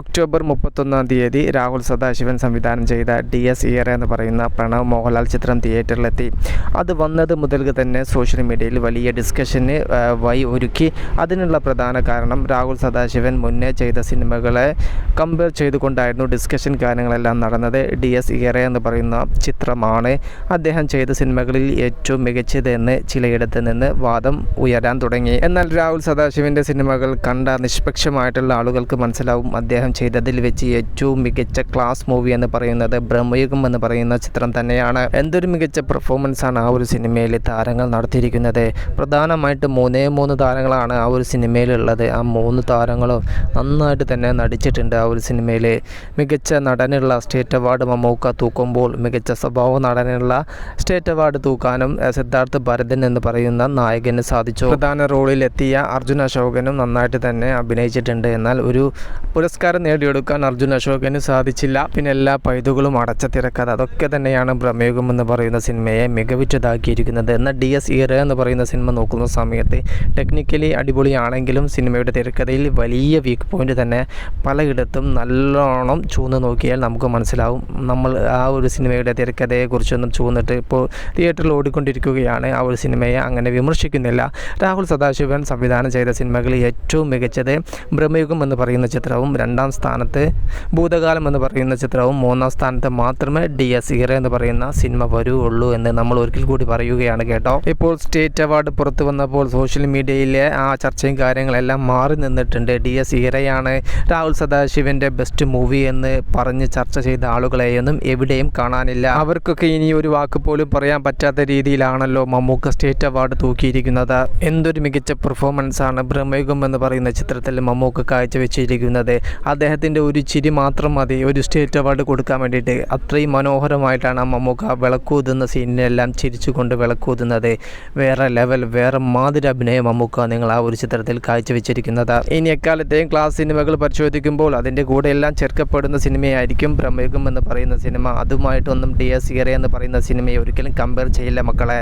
October മുപ്പത്തൊന്നാം തീയതി രാഹുൽ സദാശിവൻ സംവിധാനം ചെയ്ത ഡി എസ് ഇയർ എന്ന് പറയുന്ന പ്രണവ് മോഹൻലാൽ ചിത്രം തിയേറ്ററിലെത്തി. അത് വന്നത് മുതൽക്ക് തന്നെ സോഷ്യൽ മീഡിയയിൽ വലിയ ഡിസ്കഷന് വഴി ഒരുക്കി. അതിനുള്ള പ്രധാന കാരണം രാഹുൽ സദാശിവൻ മുന്നേ ചെയ്ത സിനിമകളെ കമ്പയർ ചെയ്തുകൊണ്ടായിരുന്നു ഡിസ്കഷൻ കാര്യങ്ങളെല്ലാം നടന്നത്. ഡി എസ് ഇയർ എന്ന് പറയുന്ന ചിത്രമാണ് അദ്ദേഹം ചെയ്ത സിനിമകളിൽ ഏറ്റവും മികച്ചതെന്ന് ചിലയിടത്ത് നിന്ന് വാദം ഉയരാൻ തുടങ്ങി. എന്നാൽ രാഹുൽ സദാശിവന്റെ സിനിമകൾ കണ്ട നിഷ്പക്ഷമായിട്ടുള്ള ആളുകൾക്ക് മനസ്സിലാവും അദ്ദേഹം ചെയ്തതിൽ വെച്ച് ഏറ്റവും മികച്ച ക്ലാസ് മൂവി എന്ന് പറയുന്നത് ബ്രഹ്മയുഗം എന്ന് പറയുന്ന ചിത്രം തന്നെയാണ്. എന്തൊരു മികച്ച പെർഫോമൻസ് ആണ് ആ ഒരു സിനിമയിൽ താരങ്ങൾ നടത്തിയിരിക്കുന്നത്. പ്രധാനമായിട്ട് മൂന്നേ മൂന്ന് താരങ്ങളാണ് ആ ഒരു സിനിമയിലുള്ളത്. ആ മൂന്ന് താരങ്ങളും നന്നായിട്ട് തന്നെ നടിച്ചിട്ടുണ്ട് ആ ഒരു സിനിമയിൽ. മികച്ച നടനുള്ള സ്റ്റേറ്റ് അവാർഡ് മമ്മൂക്ക തൂക്കുമ്പോൾ മികച്ച സ്വഭാവ നടനുള്ള സ്റ്റേറ്റ് അവാർഡ് തൂക്കാനും സിദ്ധാർത്ഥ് ഭരതൻ എന്ന് പറയുന്ന നായകന് സാധിച്ചു. പ്രധാന റോളിലെത്തിയ അർജുൻ അശോകനും നന്നായിട്ട് തന്നെ അഭിനയിച്ചിട്ടുണ്ട്. എന്നാൽ ഒരു പുരസ്കാരം നേടിയെടുക്കാൻ അർജുൻ അശോകന് സാധിച്ചില്ല. പിന്നെ എല്ലാ പൈതുകളും അടച്ച തിരക്കഥ. അതൊക്കെ തന്നെയാണ് ബ്രഹ്മയുഗം എന്ന് പറയുന്ന സിനിമയെ മികവിച്ചതാക്കിയിരിക്കുന്നത്. എന്നാൽ ഡി എസ് ഇറ എന്ന് പറയുന്ന സിനിമ നോക്കുന്ന സമയത്ത് ടെക്നിക്കലി അടിപൊളിയാണെങ്കിലും സിനിമയുടെ തിരക്കഥയിൽ വലിയ വീക്ക് പോയിന്റ് തന്നെ പലയിടത്തും നല്ലോണം ചൂന്ന് നോക്കിയാൽ നമുക്ക് മനസ്സിലാവും. നമ്മൾ ആ ഒരു സിനിമയുടെ തിരക്കഥയെക്കുറിച്ചൊന്നും ചൂന്നിട്ട് ഇപ്പോൾ തിയേറ്ററിൽ ഓടിക്കൊണ്ടിരിക്കുകയാണ്. ആ ഒരു സിനിമയെ അങ്ങനെ വിമർശിക്കുന്നില്ല. രാഹുൽ സദാശിവൻ സംവിധാനം ചെയ്ത സിനിമകളിൽ ഏറ്റവും മികച്ചത് ബ്രഹ്മയുഗം എന്ന് പറയുന്ന ചിത്രവും രണ്ടാം സ്ഥാനത്ത് ഭൂതകാലം എന്ന് പറയുന്ന ചിത്രവും മൂന്നാം സ്ഥാനത്ത് മാത്രമേ ഡി എസ് ഇറ എന്ന് പറയുന്ന സിനിമ വരുള്ളൂ എന്ന് നമ്മൾ ഒരിക്കൽ കൂടി പറയുകയാണ് കേട്ടോ. ഇപ്പോൾ സ്റ്റേറ്റ് അവാർഡ് പുറത്തു വന്നപ്പോൾ സോഷ്യൽ മീഡിയയിലെ ആ ചർച്ചയും കാര്യങ്ങളെല്ലാം മാറി നിന്നിട്ടുണ്ട്. ഡി എസ് ഇറയാണ് രാഹുൽ സദാശിവന്റെ ബെസ്റ്റ് മൂവി എന്ന് പറഞ്ഞ് ചർച്ച ചെയ്ത ആളുകളെയൊന്നും എവിടെയും കാണാനില്ല. അവർക്കൊക്കെ ഇനി ഒരു വാക്ക് പോലും പറയാൻ പറ്റാത്ത രീതിയിലാണല്ലോ മമ്മൂക്ക സ്റ്റേറ്റ് അവാർഡ് തൂക്കിയിരിക്കുന്നത്. എന്തൊരു മികച്ച പെർഫോമൻസ് ആണ് ബ്രഹ്മയുഗം എന്ന് പറയുന്ന ചിത്രത്തിൽ മമ്മൂക്ക കാഴ്ചവെച്ചിരിക്കുന്നത്. അദ്ദേഹത്തിന്റെ ഒരു ചിരി മാത്രം മതി ഒരു സ്റ്റേറ്റ് അവാർഡ് കൊടുക്കാൻ വേണ്ടിയിട്ട്. അത്രയും മനോഹരമായിട്ടാണ് ആ മമ്മൂക്ക വിളക്കൂതുന്ന സീനിനെല്ലാം ചിരിച്ചുകൊണ്ട് വിളക്കൂതുന്നത്. വേറെ ലെവൽ വേറെ മാതിരി അഭിനയം മമ്മൂക്ക നിങ്ങൾ ആ ഒരു ചിത്രത്തിൽ കാഴ്ചവെച്ചിരിക്കുന്നത്. ഇനി എക്കാലത്തെയും ക്ലാസ് സിനിമകൾ പരിശോധിക്കുമ്പോൾ അതിന്റെ കൂടെ എല്ലാം ചേർക്കപ്പെടുന്ന സിനിമയായിരിക്കും ബ്രഹ്മയുഗം എന്ന് പറയുന്ന സിനിമ അതുമായിട്ടൊന്നും ഡി എസ് ഇയറെ എന്ന് പറയുന്ന സിനിമയെ ഒരിക്കലും കമ്പയർ ചെയ്യില്ല മക്കളെ.